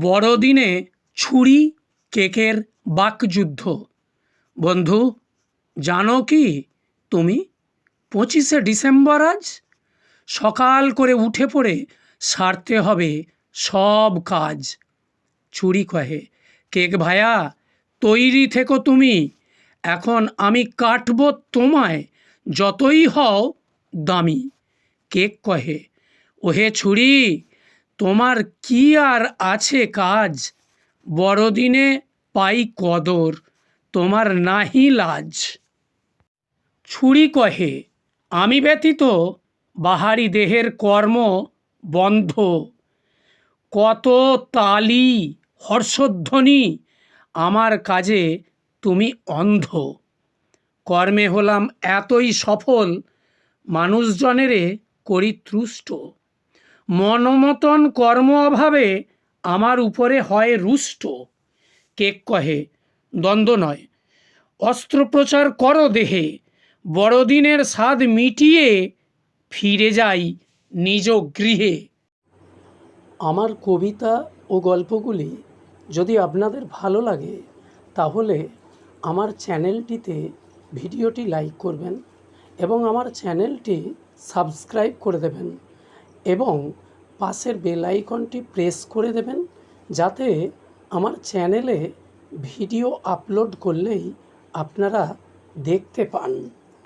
বড়দিনে ছুরি, কেকের বাকযুদ্ধ। বন্ধু, জানো কি? তুমি পঁচিশে ডিসেম্বর আজ? সকাল করে উঠে পড়ে সারতে হবে সব কাজ। ছুরি কহে, কেক ভায়া, তৈরি থেকো তুমি। এখন আমি কাটবো তোমায়, যতই হও দামি। কেক কহে, ওহে ছুরি তোমার কি আর আছে কাজ? বড়দিনে পাই কদর, তোমার নাহি লাজ। ছুরি কহে, আমি ব্যতীত বাহারি দেহের কর্ম বন্ধ। কত তালি হর্ষধ্বনি আমার কাজে তুমি অন্ধ। কর্মে হলাম এতই সফল, মানুষজনেরে করি তুষ্ট। মনমতন কর্ম অভাবে আমার উপরে হয় রুষ্ট। কেক কহে, দ্বন্দ্ব নয়। অস্ত্রোপচার করো দেহে, বড়দিনের স্বাদ মিটিয়ে ফিরে যাই নিজ গৃহে। আমার কবিতা ও গল্পগুলি যদি আপনাদের ভালো লাগে, তাহলে আমার চ্যানেলটিতে ভিডিওটি লাইক করবেন এবং আমার চ্যানেলটি সাবস্ক্রাইব করে দেবেন। এবং পাশের বেল আইকনটি প্রেস করে দেবেন যাতে আমার চ্যানেলে ভিডিও আপলোড করলেই আপনারা দেখতে পান।